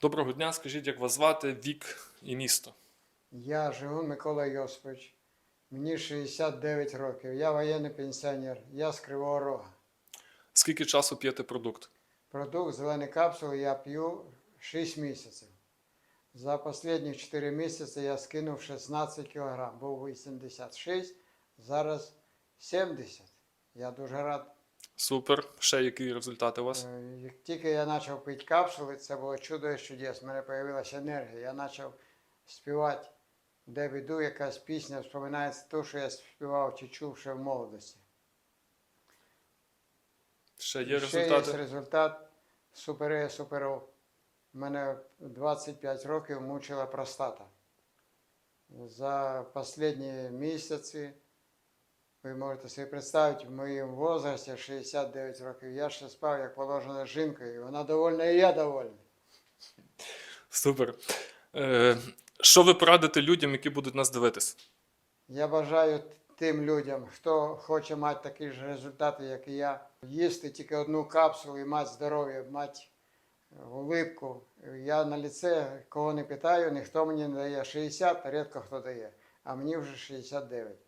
Доброго дня, скажіть, як вас звати, вік і місто? Я Жигун Микола Йосипович. Мені 69 років. Я воєнний пенсіонер. Я з Кривого Рога. Скільки часу п'єте продукт? Продукт зелені капсули я п'ю 6 місяців. За останні 4 місяці я скинув 16 кг. Був 86, зараз 70. Я дуже рад. Супер. Ще які результати у вас? Е, Як тільки я почав пити капсули, це було чудо і чудес. У мене з'явилася енергія. Я почав співати, де веду якась пісня, вспоминається те, що я співав чи чув ще в молодості. Ще є Ще є результат супер суперов. У мене 25 років мучила простата. За останні місяці, ви можете собі представити, в моєму возрасті 69 років, я ще спав, як положено, з жінкою. і Вона довольна, і я довольний. Супер. Е, що ви порадите людям, які будуть нас дивитись? Я бажаю тим людям, хто хоче мати такі ж результати, як і я, їсти тільки одну капсулу і мати здоров'я, мати улипку. Я на ліце, кого не питаю, ніхто мені не дає 60, рідко хто дає, а мені вже 69.